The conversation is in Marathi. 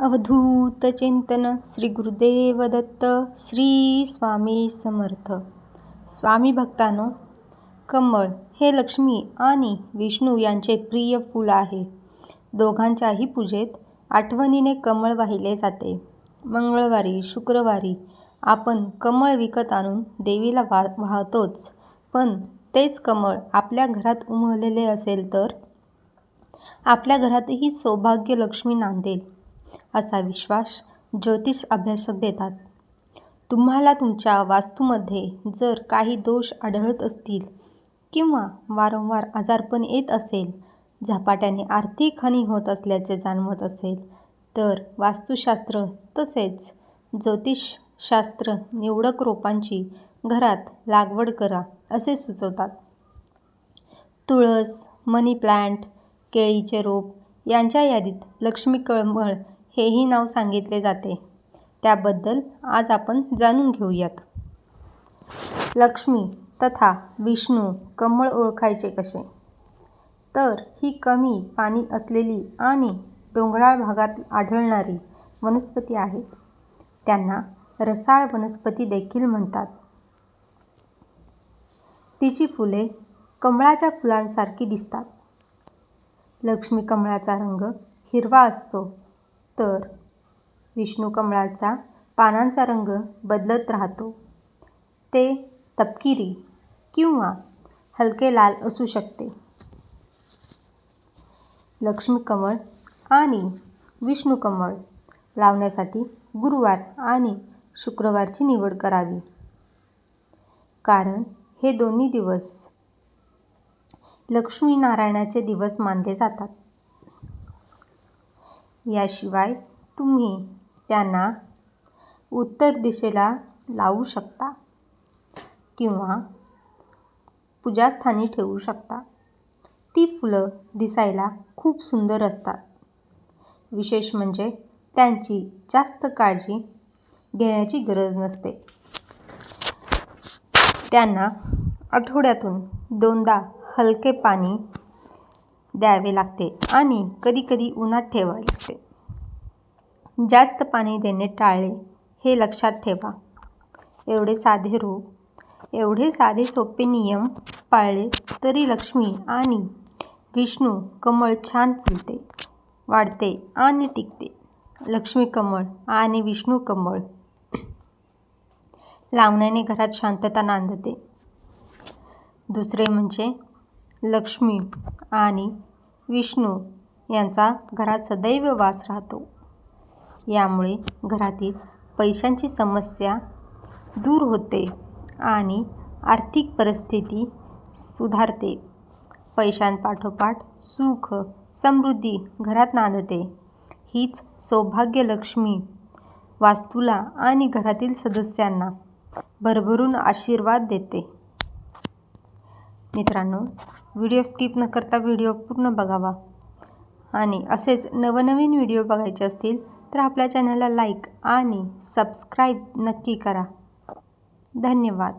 अवधूत चिंतन श्री गुरुदेव दत्त श्री स्वामी समर्थ. स्वामी भक्तानो कमळ हे लक्ष्मी आणि विष्णू यांचे प्रिय फूल आहे. दोघांच्याही पूजेत आठवणीने कमळ वाहिले जाते. मंगळवारी शुक्रवारी आपण कमळ विकत आणून देवीला वा वाहतोच. पण तेच कमळ आपल्या घरात उमललेले असेल तर? आपल्या घरातही सौभाग्य लक्ष्मी नांदेल. असा विश्वास ज्योतिष अभ्यासक देतात. तुम्हाला तुमच्या वास्तूमध्ये जर काही दोष आढळत असतील किंवा वारंवार आजारपण येत असेल झपाट्याने आर्थिक हानी होत असल्याचे जाणवत असेल तर वास्तुशास्त्र तसेच ज्योतिषशास्त्र निवडक रोपांची घरात लागवड करा असे सुचवतात. तुळस मनी प्लांट केळीचे रोप यांच्या यादीत लक्ष्मी कळमळ हेही नाव सांगितले जाते. त्याबद्दल आज आपण जाणून घेऊयात. लक्ष्मी तथा विष्णू कमळ ओळखायचे कसे? तर ही कमी पाणी असलेली आणि डोंगराळ भागात आढळणारी वनस्पती आहेत. त्यांना रसाळ वनस्पती देखील म्हणतात. तिची फुले कमळाच्या फुलांसारखी दिसतात. लक्ष्मी कमळाचा रंग हिरवा असतो तर विष्णू कमळाचा पानांचा रंग बदलत राहतो. ते तपकिरी किंवा हलके लाल असू शकते. लक्ष्मी कमळ आणि विष्णू कमळ लावण्यासाठी गुरुवार आणि शुक्रवारची निवड करावी. कारण हे दोन्ही दिवस लक्ष्मीनारायणाचे दिवस मानले जातात. याशिवाय तुम्ही त्यांना उत्तर दिशेला लावू शकता किंवा पूजास्थानी ठेवू शकता. ती फुलं दिसायला खूप सुंदर असतात. विशेष म्हणजे त्यांची जास्त काळजी घेण्याची गरज नसते. त्यांना आठवड्यातून दोनदा हलके पाणी द्यावे लागते आणि कधीकधी उन्हात ठेवावे लागते. जास्त पाणी देणे टाळले हे लक्षात ठेवा. एवढे साधे रूप एवढे साधे सोपे नियम पाळले तरी लक्ष्मी आणि विष्णू कमळ छान फुलते वाढते आणि टिकते. लक्ष्मी कमळ आणि विष्णू कमळ लावण्याने घरात शांतता नांदते. दुसरे म्हणजे लक्ष्मी आणि विष्णू यांचा घरात सदैव वास राहतो. यामुळे घरातील पैशांची समस्या दूर होते आणि आर्थिक परिस्थिती सुधारते. पैशांपाठोपाठ सुख समृद्धी घरात नांदते. हीच सौभाग्यलक्ष्मी वास्तूला आणि घरातील सदस्यांना भरभरून आशीर्वाद देते. मित्रांनो व्हिडिओ स्किप न करता व्हिडिओ पूर्ण बघावा. आणि असेच नवनवीन व्हिडिओ बघायचे असतील तर आपल्या चॅनलला लाईक आणि सबस्क्राईब नक्की करा. धन्यवाद.